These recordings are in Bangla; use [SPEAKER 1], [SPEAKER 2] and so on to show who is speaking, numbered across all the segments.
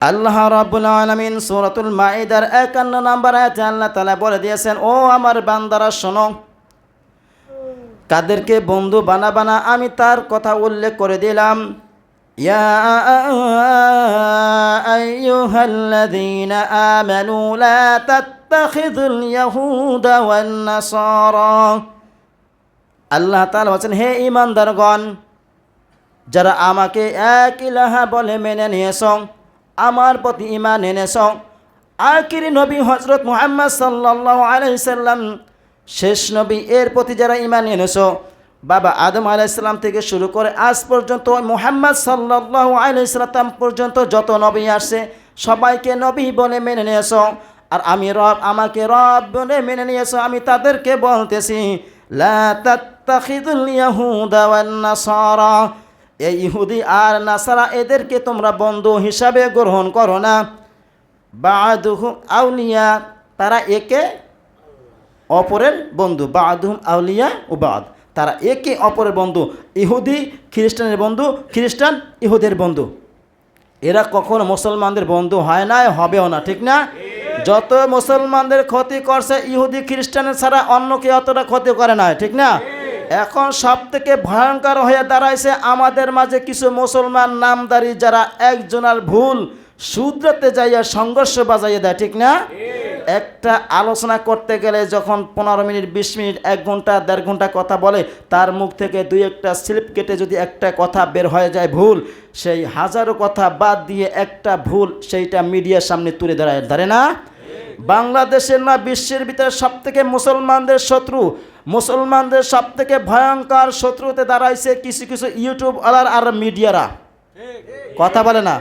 [SPEAKER 1] আল্লাহ রাব্বুল আলামিন সূরাতুল মাইদার 51 নম্বর আয়াতে আল্লাহ তাআলা বলে দিয়েছেন, ও আমার বান্দারা, শোনো। কাদেরকে বন্ধু বানা বানা আমি তার কথা উল্লেখ করে দিলাম। ইয়া আল্লাহ বলেন হে ঈমানদারগণ, যারা আমাকে এক ইলাহা বলে মেনে নিয়েছ আমার প্রতি ইমান এনেছ। আখির নবী হজরত মুহাম্মদ সাল্লাহ আলাইসাল্লাম শেষ নবী এর প্রতি যারা ইমান এনেছ, বাবা আদম আলাইসাল্লাম থেকে শুরু করে আজ পর্যন্ত মুহাম্মদ সাল্লাহ আলাইসাল্লাম পর্যন্ত যত নবী আসছে, সবাইকে নবী বলে মেনে নিয়েছ। আর আমি রব, আমাকে রব বলে মেনে নিয়েছ, আমি তাদেরকে বলতেছি, লা তাত্তাখিদুল ইয়াহুদা ওয়ান নাসারা। এই ইহুদি আর নাসারা এদেরকে তোমরা বন্ধু হিসাবে গ্রহণ করো না। বাদুহুম আউলিয়া, তারা একে অপরের বন্ধু। বাদুহুম আউলিয়া ও বাদ, তারা একে অপরের বন্ধু। ইহুদি খ্রিস্টানের বন্ধু, খ্রিস্টান ইহুদের বন্ধু। এরা কখনো মুসলমানদের বন্ধু হয় না হবেও না, ঠিক না? যত মুসলমানদের ক্ষতি করছে, ইহুদি খ্রিস্টানের ছাড়া অন্য কেউ অতটা ক্ষতি করে না ঠিক না? এখন সব থেকে ভয়ঙ্কর হয়ে দাঁড়াইছে আমাদের মাঝে কিছু মুসলমান নামদারি যারা একজনের ভুল শুধরাতে যাইয়া সংঘর্ষ বাজাইয়ে দেয়, ঠিক না? একটা আলোচনা করতে গেলে যখন পনেরো মিনিট, বিশ মিনিট, এক ঘণ্টা, দেড় ঘণ্টা কথা বলে, তার মুখ থেকে দুই একটা স্লিপ কেটে যদি একটা কথা বের হয়ে যায় ভুল, সেই হাজারো কথা বাদ দিয়ে একটা ভুল সেইটা মিডিয়ার সামনে তুলে ধরায় ধরে না? বাংলাদেশের না বিশ্বের ভিতরে সব থেকে মুসলমানদের শত্রু? মুসলমানদের সব থেকে ভয়ঙ্কর শত্রুতে দাঁড়াইছে কিছু কিছু ইউটিউব আলার আর মিডিয়ারা। কথা বলে না?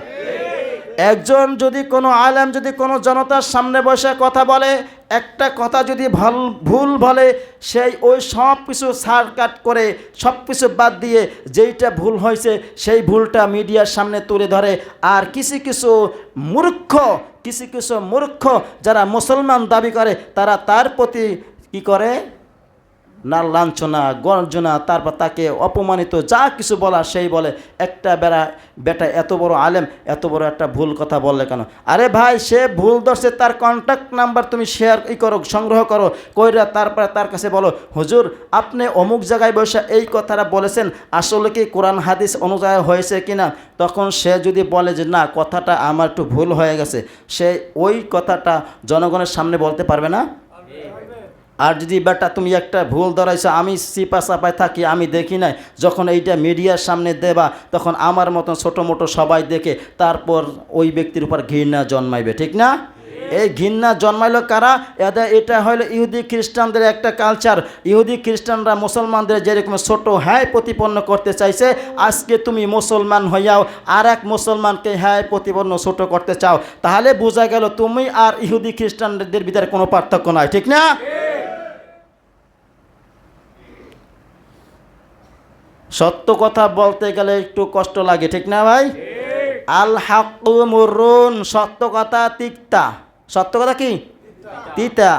[SPEAKER 1] একজন যদি কোনো আলেম, যদি কোনো জনতার সামনে বসে কথা বলে, একটা কথা যদি ভালো, ভুল বলে, সেই ওই সব কিছু সার কাট করে, সব কিছু বাদ দিয়ে যেইটা ভুল হয়েছে, সেই ভুলটা মিডিয়ার সামনে তুলে ধরে। আর কিছু কিছু মূর্খ, কিছু কিছু মূর্খ যারা মুসলমান দাবি করে, তারা তার প্রতি কি করে? না লাঞ্ছনা, গর্জনা, তারপর তাকে অপমানিত, যা কিছু বলা সেই বলে। একটা বেড়া, বেটা এত বড় আলেম, এত বড় একটা ভুল কথা বললে কেন? আরে ভাই, সে ভুল ধরছে, তার কন্ট্যাক্ট নাম্বার তুমি শেয়ার ই করো, সংগ্রহ করো, কইরা তারপরে তার কাছে বলো, হুজুর, আপনি অমুক জায়গায় বসে এই কথাটা বলেছেন, আসলে কি কোরআন হাদিস অনুযায়ী হয়েছে কি না তখন সে যদি বলে যে, না, কথাটা আমার একটু ভুল হয়ে গেছে, সে ওই কথাটা জনগণের সামনে বলতে পারবে না? আর যদি বেটা তুমি একটা ভুল ধরাইছো, আমি সিপা চাপায় থাকি, আমি দেখি নাই, যখন এইটা মিডিয়ার সামনে দেবা, তখন আমার মতন ছোটো মোটো সবাই দেখে তারপর ওই ব্যক্তির উপর ঘৃণা জন্মাইবে, ঠিক না? এই ঘৃণা জন্মাইলো কারা? এদের এটা হলো ইহুদি খ্রিস্টানদের একটা কালচার ইহুদি খ্রিস্টানরা মুসলমানদের যেরকম ছোট হ্যায় প্রতিপন্ন করতে চাইছে, আজকে তুমি মুসলমান হইয়াও আর এক মুসলমানকে হ্যায় প্রতিপন্ন ছোট করতে চাও, তাহলে বোঝা গেল তুমি আর ইহুদি খ্রিস্টানদের ভিতরে কোনো পার্থক্য নাই, ঠিক না? সত্য কথা বলতে গেলে একটু কষ্ট লাগে, ঠিক না ভাই? আল হাকু মুরুন সত্য কথা তিক্তা সত্য কথা কি? তিতা।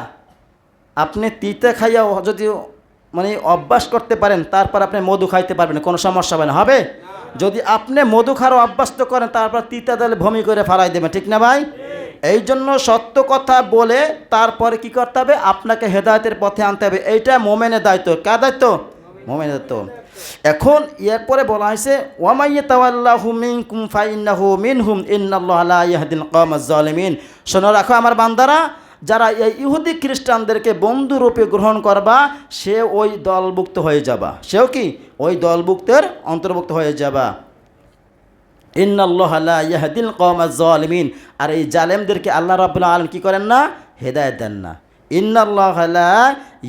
[SPEAKER 1] আপনি তিতা খাইয়া যদি মানে অভ্যাস করতে পারেন, তারপর আপনি মধু খাইতে পারবেন, কোনো সমস্যা হবে না। হবে? যদি আপনি মধু খাওয়ার অভ্যস্ত করেন, তারপর তিতা দিলে ভূমি করে ফালাই দেবেন, ঠিক না ভাই? এই জন্য সত্য কথা বলে তারপরে কি করতে হবে? আপনাকে হেদায়তের পথে আনতে হবে। এইটা মোমেনের দায়িত্ব। কার দায়িত্ব? মোমেনের দায়িত্ব এখন এরপরে বলা হয়েছে ওয়ামাইয়া তাওয়াল্লাহু মিনকুম ফাইন্নাহু মিনহুম ইন্নাল্লাহ লা ইয়াহদিল কওমাজ জালিমিন শোনো রাখো আমার বান্দারা, যারা এই ইহুদি খ্রিস্টানদেরকে বন্ধুরূপে গ্রহণ করবা, সে ওই দলভুক্ত হয়ে যাবা। সেও কি? ওই দলভুক্তের অন্তর্ভুক্ত হয়ে যাবা। ইন্নাল্লাহ লা ইয়াহদিল কওমাজ জালিমিন আর এই জালেমদেরকে আল্লাহ রাব্বুল আলামিন কি করেন না? হেদায়েত দেন না। ইন্নাল্লাহ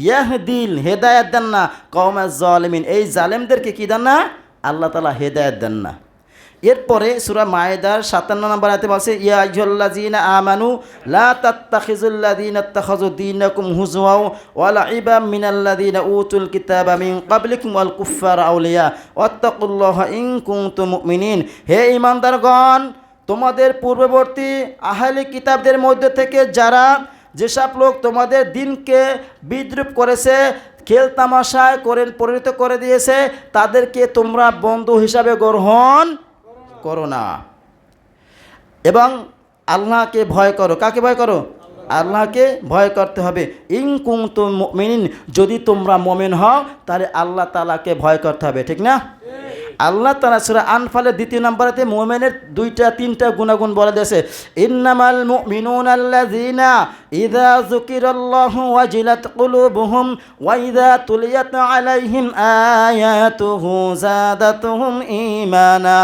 [SPEAKER 1] ইয়াহদিল হেদায়েত দেন না কওমাজ জালিমিন। এই জালেমদেরকে কি দেন না? আল্লাহ তাআলা হেদায়েত দেন না। এরপরে সূরা মায়েদার সাতান্ন নম্বর আয়াতে বলছে, ইয়া আইয়ুহাল্লাযীনা আমানু লা তাত্তাখিযুল্লাযীনা ইত্তাখাযু দীনাকুম হুজওয়া ওয়া লাইবা মিনাল্লাযীনা উতুল কিতাবা মিন ক্বাবলিকুম ওয়াল কুফফারা আউলিয়া ওয়াত্তাকুল্লাহা ইন কুনতুম মুমিনিন। হে ঈমানদারগণ, তোমাদের পূর্ববর্তী আহলে কিতাবদের মধ্যে থেকে যারা যেসব লোক তোমাদের দিনকে বিদ্রুপ করেছে, খেল তামাশায় করে পরিণত করে দিয়েছে, তাদেরকে তোমরা বন্ধু হিসাবে গ্রহণ করো না। এবং আল্লাহকে ভয় করো। কাকে ভয় করো? আল্লাহকে ভয় করতে হবে। ইং কুং তো মিনিন যদি তোমরা মোমেন হও, তাহলে আল্লাহ তালাকে ভয় করতে হবে, ঠিক না? আল্লাহ তালা সুরা আনফালের দ্বিতীয় নম্বরেতে মোমেনের দুইটা, তিনটা গুণাগুণ বলে দিয়েছে। ইন্নামাল মুমিনুন আল্লাযিনা ইযা যুকিরাল্লাহু ওয়াজিলাত কুলুবুহুম ওয়া ইযা তুলিয়াত আলাইহিম আয়াতুহু যাদাতুহুম ঈমানা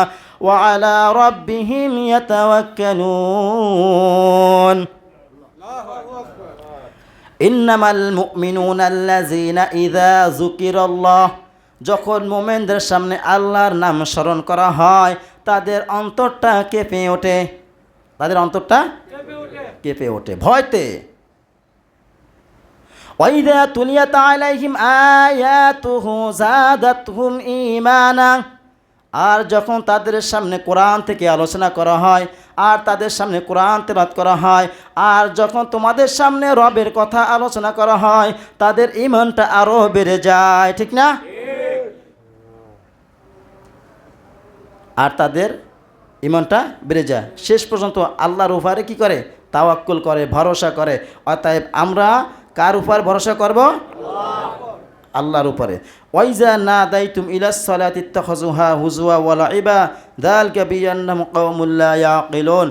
[SPEAKER 1] ওয়া আলা রাব্বিহিম ইয়াতাওয়াক্কালুন। ইন্নামাল মুমিনুন আল্লাযিনা ইযা যুকিরাল্লাহ যখন মোমেনদের সামনে আল্লাহর নাম স্মরণ করা হয় তাদের অন্তরটা কেঁপে ওঠে। তাদের অন্তরটা কেঁপে ওঠে। ভয়তে। ওয়াইদা তুলিয়াত আলাইহিম আয়াতুহু যাদাতহুম ঈমানা। আর যখন তাদের সামনে কোরআন থেকে আলোচনা করা হয় আর তাদের সামনে কোরআন তেলাত করা হয় আর যখন তোমাদের সামনে রবের কথা আলোচনা করা হয় তাদের ইমানটা আরও বেড়ে যায় ঠিক না? আর তাদের ইমানটা বেড়ে যায়। শেষ পর্যন্ত আল্লাহর উপরে কি করে? তাওয়াক্কুল করে, ভরসা করে। অতএব আমরা কার উপর ভরসা করব? আল্লাহর উপরে। ওয়াইজা না দাইতুম ইলাস সালাতি হজুহা হুজুয়া ওয়ালা লাইবা দাল কাবিয়ান্না মুকাওমুল্লা ইয়াকিলুন।